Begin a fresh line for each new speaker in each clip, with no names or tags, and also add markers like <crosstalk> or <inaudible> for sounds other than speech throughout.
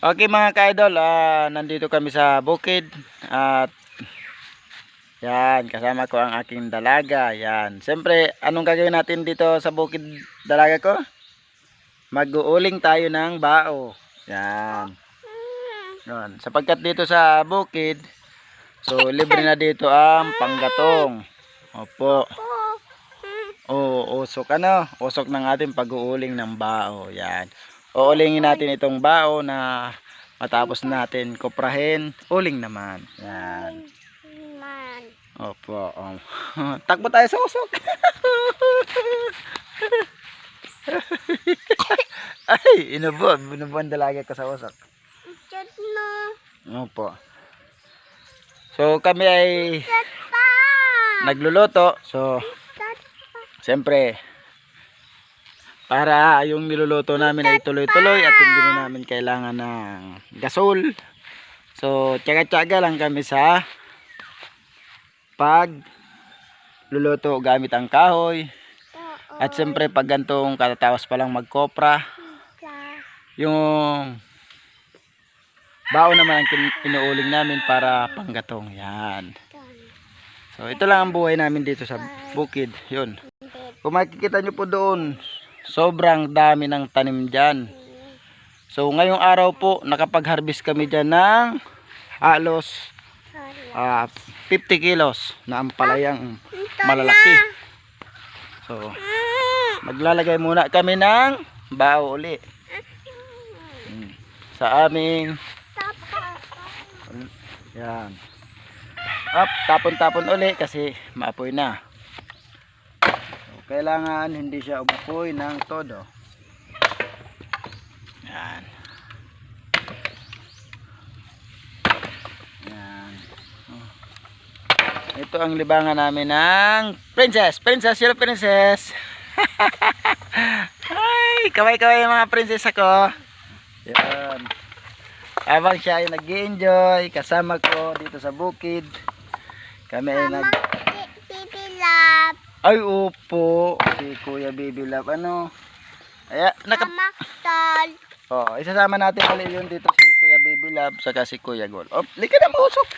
Okay mga ka-idol, ah, nandito kami sa bukid at yan, kasama ko ang aking dalaga. Yan. Siyempre, anong gagawin natin dito sa bukid dalaga ko? Mag-uuling tayo ng bao. Yan. Yan. Sapagkat dito sa bukid, so libre na dito ang panggatong. Opo. Oo, usok ano? Usok ng ating pag-uuling ng bao. Yan. Uulingin natin itong bao na matapos natin kuprahin. Uling naman. Yan. Opo. Um. <laughs> Takbo tayo sa usok. <laughs> Ay. Inubo ang dalaga ko sa usok. Opo. So kami ay nagluluto. So, siyempre, para yung niluluto namin ay tuloy-tuloy at hindi na namin kailangan ng gasol. So, tsaga-tsaga lang kami sa pag luluto gamit ang kahoy. At siyempre, pag gantong katatawas pa lang magkopra, yung bao naman ang inuuling namin para panggatong. Yan. So, ito lang ang buhay namin dito sa bukid. Yun. Kung makikita nyo po doon, sobrang dami ng tanim dyan. So, ngayong araw po, nakapag-harvest kami dyan ng halos ah, 50 kilos na ampalayang malalaki. So, maglalagay muna kami ng bao uli. Hmm. Sa aming yan. Up, tapon-tapon uli kasi maapoy na. Kailangan hindi siya umupoy ng todo. Yan. Yan. Ito ang libangan namin ng princess. Princess, yellow princess. <laughs> Ay, kaway-kaway yung mga princess ako. Yan. Habang siya ay nag enjoy kasama ko dito sa bukid. Kami ay nag... Ay, upo. Si Kuya Baby Love. Ano? Ay, naka... Oh, isasama natin ulit yun dito si Kuya Baby Love saka si Kuya Gol. Oh, lika na mausok.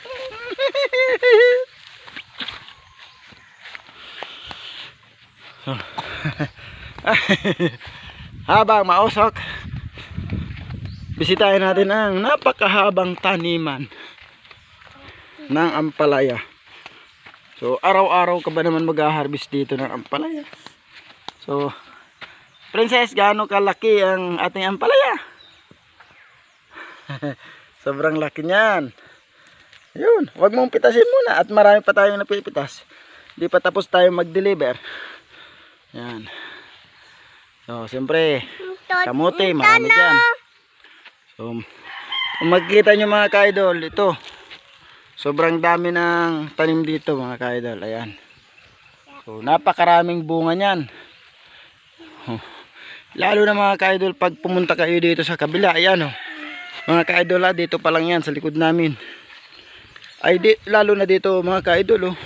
<laughs> Habang mausok, bisitahin natin ang napakahabang taniman ng ampalaya. So, araw-araw ka ba naman mag-harvest dito ng ampalaya? So, Princess, gaano kalaki ang ating ampalaya? <laughs> Sobrang laki niyan. Yun, wag mong pitasin muna at marami pa tayong napipitas. Di pa tapos tayo mag-deliver. Yan. So, siyempre, kamote, marami dyan. So, kung makikita nyo mga ka-idol, ito. Sobrang dami ng tanim dito mga ka-idol. Ayan. So, napakaraming bunga niyan. Oh. <laughs> Lalo na mga ka-idol, pag pumunta kayo dito sa kabila, ayan oh. Mga ka-idol, ah, dito pa lang yan sa likod namin. Ay, di, lalo na dito mga ka-idol oh.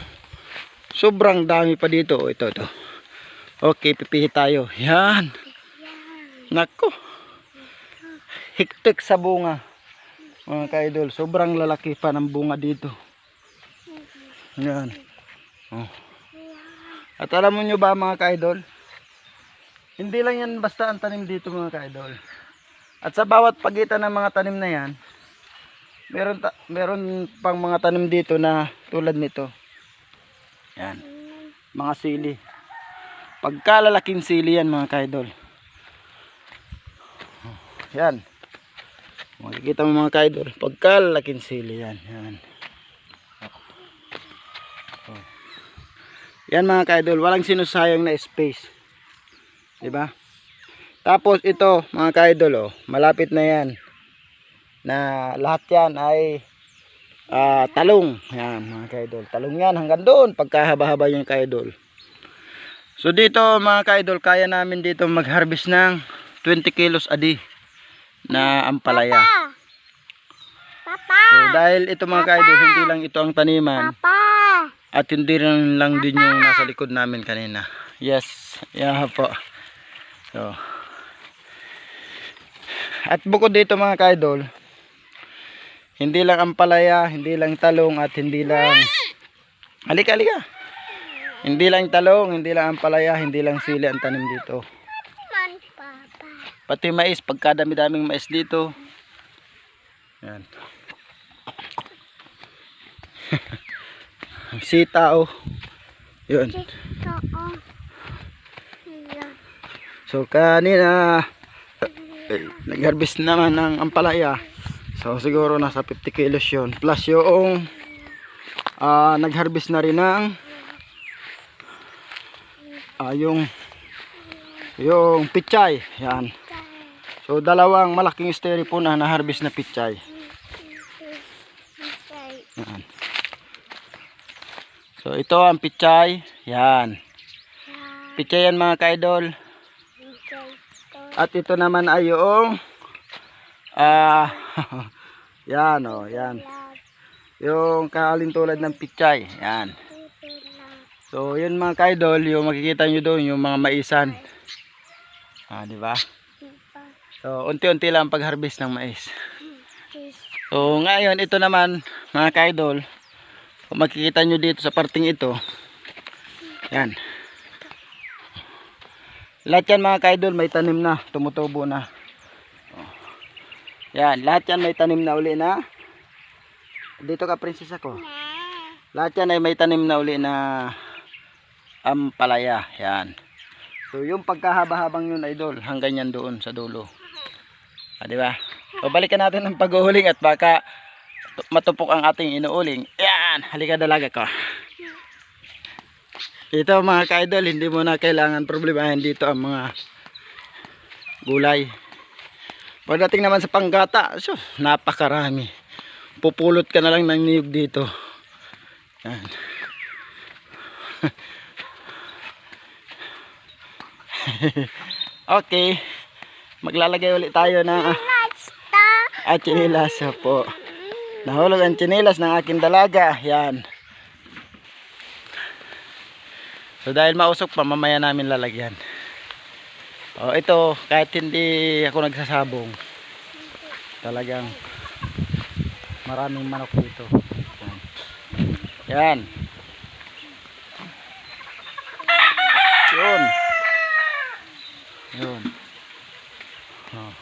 Sobrang dami pa dito. Oh, ito, ito. Okay, pipihi tayo. Yan. Nako. Hiktik sa bunga. Mga ka-idol, sobrang lalaki pa ng bunga dito. Yan. Oh. At alam mo nyo ba mga ka-idol? Hindi lang yan basta ang tanim dito mga ka-idol. At sa bawat pagitan ng mga tanim na yan, meron, ta- meron pang mga tanim dito na tulad nito. Yan. Mga sili. Pagkalalaking sili yan mga ka-idol. Yan. Makikita mo mga ka-idol. Pagkalalaking sili yan. Yan. Oh. Yan mga ka-idol. Walang sinusayang na space. Diba? Tapos ito mga ka-idol oh, malapit na yan. Na lahat yan ay ah, talong. Yan mga ka-idol. Talong yan hanggang doon pagkahaba-haba yung ka-idol. So dito mga ka-idol, kaya namin dito mag-harvest ng 20 kilos a day na ampalaya.
Papa.
So dahil ito mga ka-idol, hindi lang ito ang taniman
Papa.
at hindi rin lang din yung nasa likod namin kanina. Yes, yeah po. So, at bukod dito mga ka-idol, Hindi lang ampalaya, hindi lang talong at hindi lang Halika, halika. Hindi lang talong, hindi lang ampalaya, hindi lang sili ang tanim dito. Pati mais, pagkadami-daming mais dito. Yan. <laughs> Sita oh. Yun.
Yan.
So kanina eh, nag-harvest naman ng ampalaya. So siguro nasa 50 kilos yun. Plus yung ah nag-harvest na rin ng ah yung yung pichay. Yan. So dalawang malaking styrofoam na na-harvest na pichay. Yan. So ito ang pichay. Yan. Pichay yan mga kaidol. At ito naman ay yung ah <laughs> yan oh, yan. Yung kalintulad ng pichay. Yan. So, yun mga kaidol, yung makikita nyo doon, yung mga maisan. Ah, di ba? So, unti-unti lang pag-harvest ng mais. So, ngayon, ito naman, mga kaidol, kung makikita nyo dito sa parting ito, yan. Lahat yan mga kaidol, may tanim na, tumutubo na. Oh. Yan, lahat yan may tanim na uli na. Dito ka, prinsesa ko. Lahat yan ay may tanim na uli na ampalaya. Yan. So yung pagkahaba-habang yun idol, hanggang yan doon sa dulo. Ah, di ba? So balikan natin ng paghuhuling at baka matupok ang ating inuuling. Yan, halika dalaga ko. Ito mga ka-idol, hindi mo na kailangan problemahin dito ang mga gulay. Pagdating naman sa panggata, so, napakarami. Pupulot ka na lang ng niyog dito. Yan. <laughs> okay. Maglalagay ulit tayo ng
Basta.
ah, po. Nahulog ang chinilas ng aking dalaga. Yan. So dahil mausok pa, mamaya namin lalagyan. Oh, ito, kahit hindi ako nagsasabong, talagang maraming manok dito. Yan. Yan. Yun. Yun. Oh.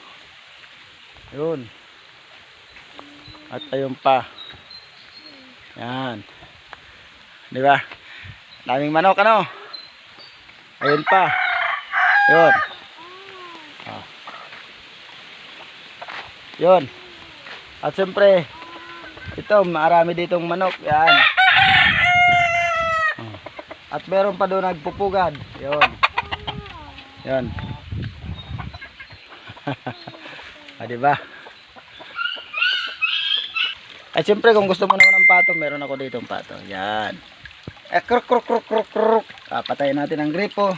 Yun. At ayun pa. Yan. Di ba? Daming manok ano? Ayun pa. Yun. Oh. Yun. At siyempre, ito, marami ditong manok. Yan. Oh. At meron pa doon nagpupugad. Yun. Yun. <laughs> ah, diba? At siyempre, kung gusto mo naman ng pato, meron ako dito ng pato. Yan. Eh, kruk, kruk, kruk, kruk, kruk. Ah, patayin natin ang gripo.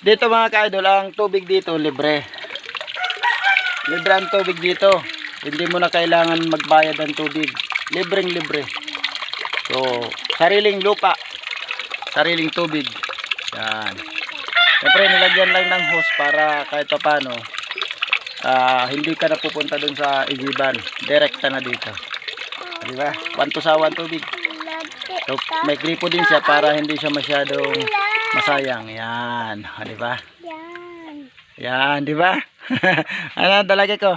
Dito mga kaidol, ang tubig dito, libre. Libre ang tubig dito. Hindi mo na kailangan magbayad ng tubig. Libreng libre. So, sariling lupa. Sariling tubig. Yan. Siyempre, nilagyan lang ng hose para kahit pa paano, ah, hindi ka na pupunta dun sa igiban. Direkta na dito. Di ba? One tubig. So, may gripo din siya para hindi siya masyadong masayang. Yan. Ah, di ba?
Yan.
Di ba? <laughs> ano talaga ko?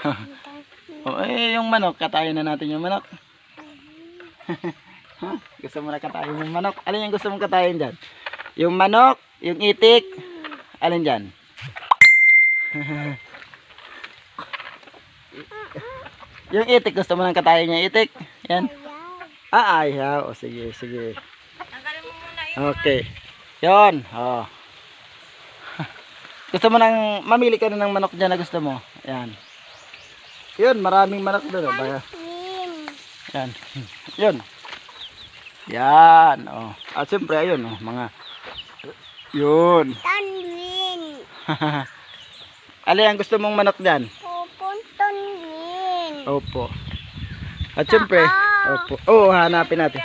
<laughs> oh, eh, yung manok, katayin na natin yung manok. <laughs> Ha? gusto mo na katayin yung manok? Alin yung gusto mong katayin dyan? Yung manok, yung itik, alin dyan? Yung itik, gusto mo nang katayin yung itik? Yan. Ah, ayaw. O, sige, sige. Okay. Yon. Oh. <laughs> gusto mo nang mamili ka na ng manok dyan na gusto mo. Yan. Yun, maraming manok doon. Oh.
Swim.
Yan. <laughs> Yun. Yan. Oh. At siyempre, ayun. Oh, mga. Yun.
Tanwin. <laughs>
Ali, ang gusto mong manok dyan? Opo. At siyempre, opo. Oo, oh, hanapin natin.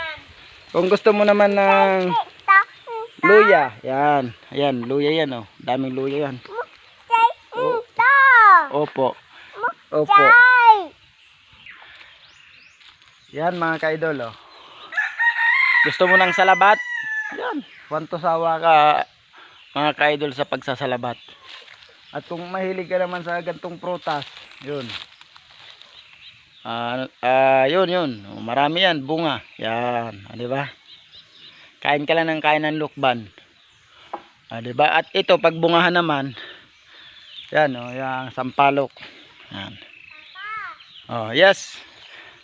Kung gusto mo naman ng luya, yan. Ayan, luya yan, oh. Daming luya yan.
Ito.
Opo. Opo. Yan mga ka-idol, oh. Gusto mo ng salabat? Yan. Wanto sawa ka, mga ka-idol, sa pagsasalabat. At kung mahilig ka naman sa gantong prutas, yun. Ah, ah, yun, yun. Marami yan, bunga. Yan, ah, di ba? Kain ka lang ng kain ng lukban. Ah, di ba? At ito, pag bungahan naman, yan, oh, yung sampalok. Yan. Oh, yes.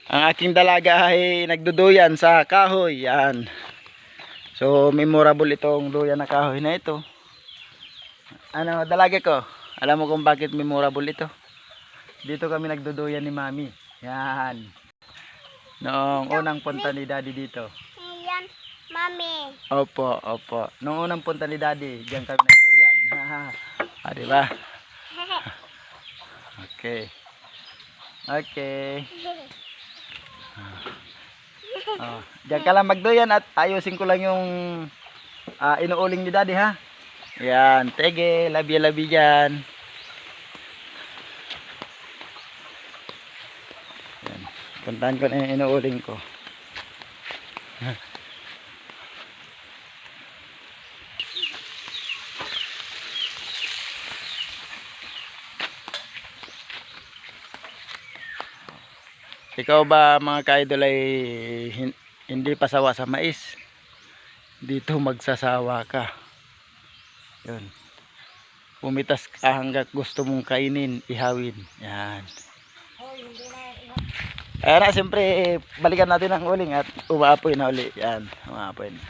Ang aking dalaga ay nagduduyan sa kahoy. Yan. So, memorable itong duyan na kahoy na ito. Ano, dalaga ko? Alam mo kung bakit memorable ito? Dito kami nagduduyan ni Mami. Yan. Noong unang punta ni Daddy dito.
Yan, mami.
Opo, opo. Noong unang punta ni Daddy, diyan kami nagduyan. <laughs> ah, di ba? <laughs> Okay. Okay. Oh, <laughs> diyan ka lang magduyan at ayusin ko lang yung ah, inuuling ni Daddy ha. Yan, tege, labi-labi dyan. Puntahan ko na yung inuuling ko. Ikaw ba mga ka-idol ay hin- hindi pasawa sa mais? Dito magsasawa ka. Yun. Pumitas ka hanggat gusto mong kainin, ihawin. Yan. Kaya na, siyempre, balikan natin ang uling at umaapoy na uli. Yan, umaapoy na.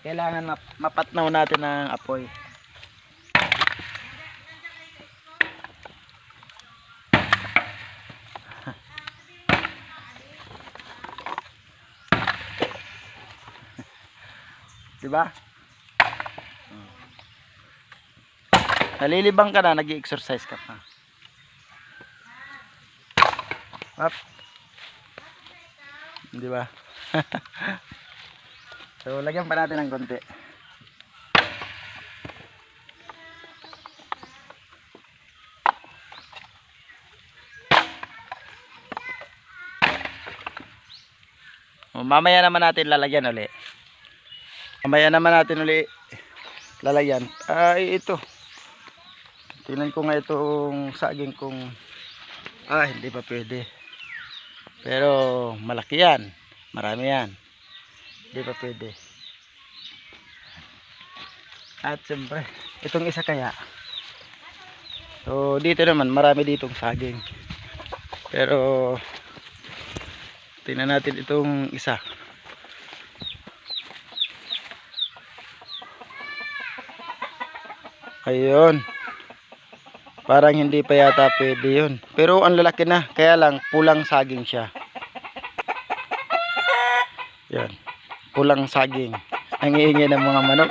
Kailangan map- mapatnaw natin ang apoy. <laughs> Diba? Nalilibang ka na, nag-exercise ka pa. Up. Di ba? <laughs> so, lagyan pa natin ng konti. O, mamaya naman natin lalagyan uli. Mamaya naman natin uli lalagyan. Ay, ito. Tingnan ko nga itong saging kung ah, hindi pa pwede. Pero malaki yan. Marami yan. Hindi pa pwede. At siyempre, itong isa kaya. So, dito naman, marami ditong saging. Pero, tingnan natin itong isa. Ayun. Parang hindi pa yata pwede yun. Pero ang lalaki na. Kaya lang, pulang saging siya. Yan. Pulang saging. Ang iingay ng mga manok.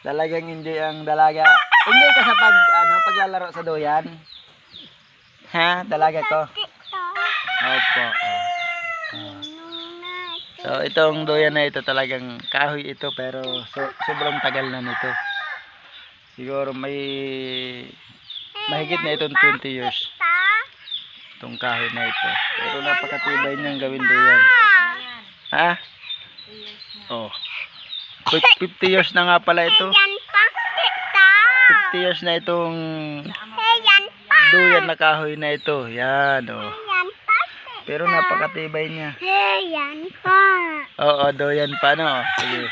Talagang <laughs> hindi ang dalaga. Hindi ka sa pag, ano, paglalaro sa doyan. Ha? Dalaga ko. Opo. Ah. So, itong doyan na ito talagang kahoy ito pero so, sobrang tagal na nito. Siguro may mahigit na itong 20 years itong kahoy na ito. Pero napakatibay niyang gawin doyan. Ha? Oh. Fif- 50 years na nga pala ito.
Yan pa kita.
50 years na itong duyan na kahoy na ito. Yan, oh. Pero napakatibay niya.
Yan pa.
Oo, doyan pa, no? Sige.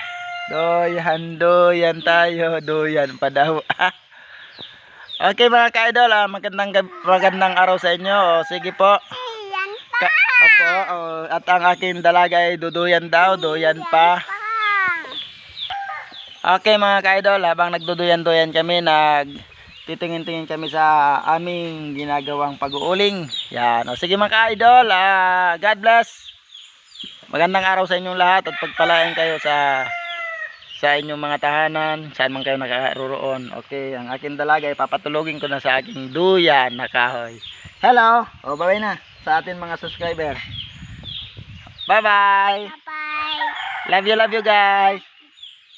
Doyan, doyan tayo. Doyan pa daw. <laughs> okay, mga ka-idol. Ah, magandang, magandang araw sa inyo. O, sige po. Ka Opo, oh, at ang aking dalaga ay duduyan daw. Doyan.
Pa.
Okay mga ka-idol, habang nagduduyan-duyan kami, nag titingin-tingin kami sa aming ginagawang pag-uuling. Yan. O sige mga ka-idol, ah, God bless. Magandang araw sa inyong lahat at pagpalain kayo sa sa inyong mga tahanan, saan man kayo nakaroroon. Okay, ang aking dalaga ay papatulogin ko na sa aking duyan na kahoy. Hello! O, bye na sa ating mga subscriber. Bye-bye!
Bye.
Love you, love you guys!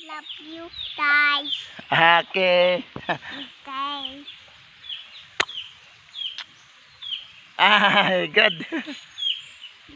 Love you guys.
Okay.
Guys. <laughs>
Ay, God. <laughs>